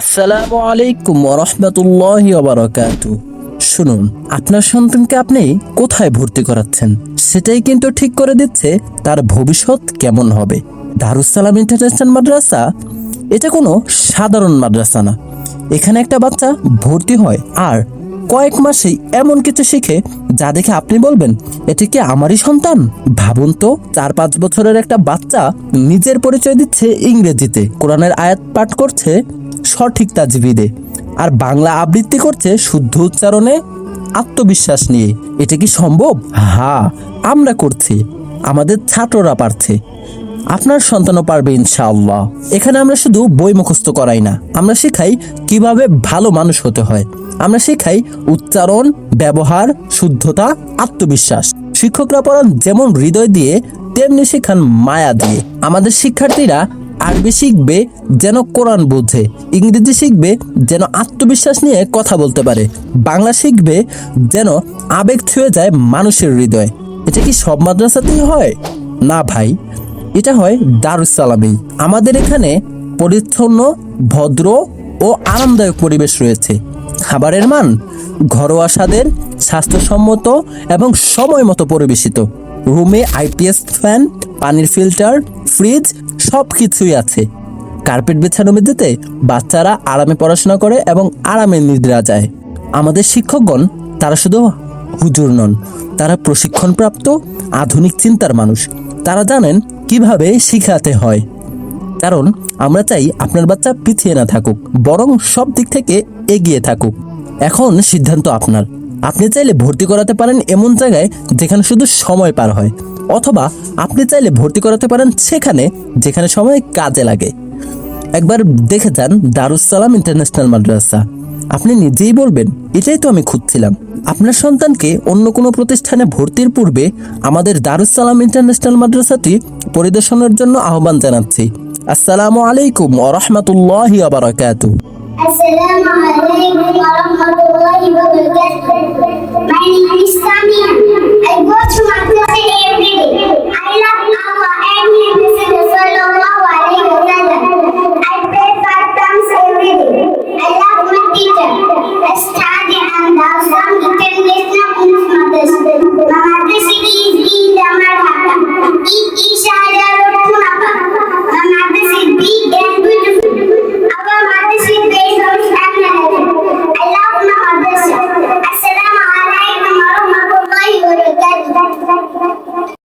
আসসালামু আলাইকুম রহমতুল্লাহ বারাকাত শুনুন, আপনার সন্তানকে আপনি কোথায় ভর্তি করাচ্ছেন? সেটাই কিন্তু ঠিক করে দিচ্ছে তার ভবিষ্যৎ কেমন হবে। দারুসালাম ইন্টারন্যাশনাল মাদ্রাসা, এটা কোনো সাধারণ মাদ্রাসা না। এখানে একটা বাচ্চা ভর্তি হয় আর কয়েক মাসেই এমন কিছু শিখে যা দেখে আপনি বলবেন, এটা কি আমারই সন্তান? ভাবুন তো, চার পাঁচ বছরের একটা বাচ্চা নিজের পরিচয় দিচ্ছে ইংরেজিতে, কোরআনের আয়াত পাঠ করছে সঠিক তাজবিদে, আর বাংলা আবৃত্তি করছে শুদ্ধ উচ্চারণে আত্মবিশ্বাস নিয়ে। এটা কি সম্ভব? হ্যাঁ আমরা করছি। আমাদের ছাত্ররা পারছে। আপনার সন্তানও পারবে ইনশাআল্লাহ। এখানে আমরা শুধু বই মুখস্থ করাই না, আমরা শেখাই কীভাবে ভালো মানুষ হতে হয়। আমরা শেখাই উচ্চারণ, ব্যবহার, শুদ্ধতা, আত্মবিশ্বাস। শিক্ষকরা পড়ান যেমন হৃদয় দিয়ে, তেমনি শেখান মায়া দিয়ে। আমাদের শিক্ষার্থীরা আরবি শিখবে যেন কোরআন বোঝে, ইংরেজি শিখবে যেন আত্মবিশ্বাস নিয়ে কথা বলতে পারে, বাংলা শিখবে যেন আবেগ ছুঁয়ে যায় মানুষের হৃদয়। এটা কি সব মাদ্রাসাতেই হয়? না ভাই। এটা হয় দারুসালামেই আমাদের এখানে পরিচ্ছন্ন, ভদ্র ও আরামদায়ক পরিবেশ রয়েছে। খাবারের মান, ঘরোয়া স্বাদের, স্বাস্থ্যসম্মত এবং সময় মতো পরিবেশিত। রুমে আইপিএস ফ্যান, পানির ফিল্টার, ফ্রিজ সব কিছুই আছে। কার্পেট বেছানো মেঝেতে বাচ্চারা আরামে পড়াশোনা করে এবং আরামে নিদ্রা যায়। আমাদের শিক্ষকগণ, তারা শুধু হুজুর নন, তারা প্রশিক্ষণপ্রাপ্ত, আধুনিক চিন্তার মানুষ। তারা জানেন কীভাবে শিখাতে হয়? কারণ আমরা চাই আপনার বাচ্চা পিছিয়ে না থাকুক, বরং সব দিক থেকে এগিয়ে থাকুক। এখন সিদ্ধান্ত আপনার। আপনি চাইলে ভর্তি করাতে পারেন এমন জায়গায় যেখানে শুধু সময় পার হয়, অথবা আপনি চাইলে ভর্তি করাতে পারেন সেখানে যেখানে সময় কাজে লাগে। একবার দেখে যান দারুসালাম ইন্টারন্যাশনাল মাদ্রাসা। আপনি নিজেই বলবেন, এটাই তো আমি খুঁজছিলাম। আপনার সন্তানকে অন্য কোনো প্রতিষ্ঠানে ভর্তির পূর্বে আমাদের দারুসালাম ইন্টারন্যাশনাল মাদ্রাসাটি পরিদর্শনের জন্য আহ্বান জানাচ্ছি। আসসালামু আলাইকুম ওয়া রাহমাতুল্লাহি ওয়া বারাকাতুহু।